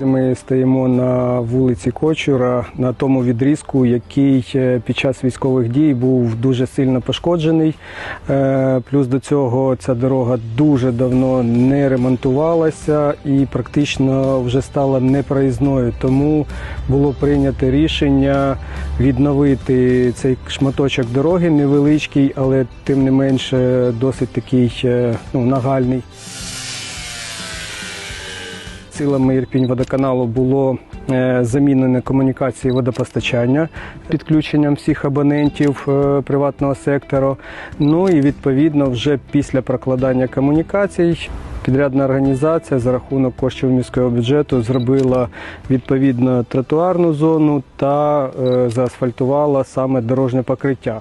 Ми стоїмо на вулиці Кочура на тому відрізку, який е, під час військових дій був дуже сильно пошкоджений. Е, Плюс до цього ця дорога дуже давно не ремонтувалася і практично вже стала непроїзною. Тому було прийнято рішення відновити цей шматочок дороги невеличкий, але тим не менше досить такий е, ну, нагальний. Силами Ірпінь водоканалу було е, замінено комунікації водопостачання підключенням всіх абонентів е, приватного сектору. Ну і відповідно вже після прокладання комунікацій. Підрядна організація за рахунок коштів міського бюджету зробила відповідно тротуарну зону та е, заасфальтувала саме дорожнє покриття.